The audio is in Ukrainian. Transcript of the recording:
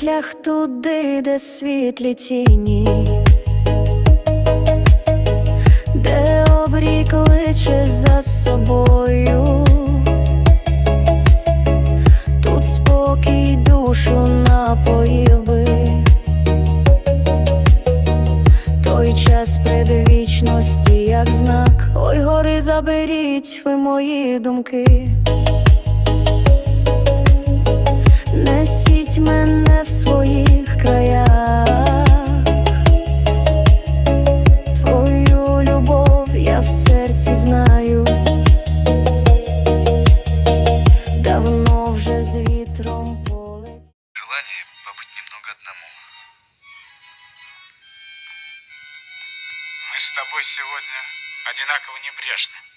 шлях туди, де світлі тіні, де обрій кличе за собою, тут спокій душу напоїв би. Той час предвічності, як знак, ой, гори заберіть ви мої думки. Несіть мене немного одному. Мы с тобой сегодня одинаково небрежны.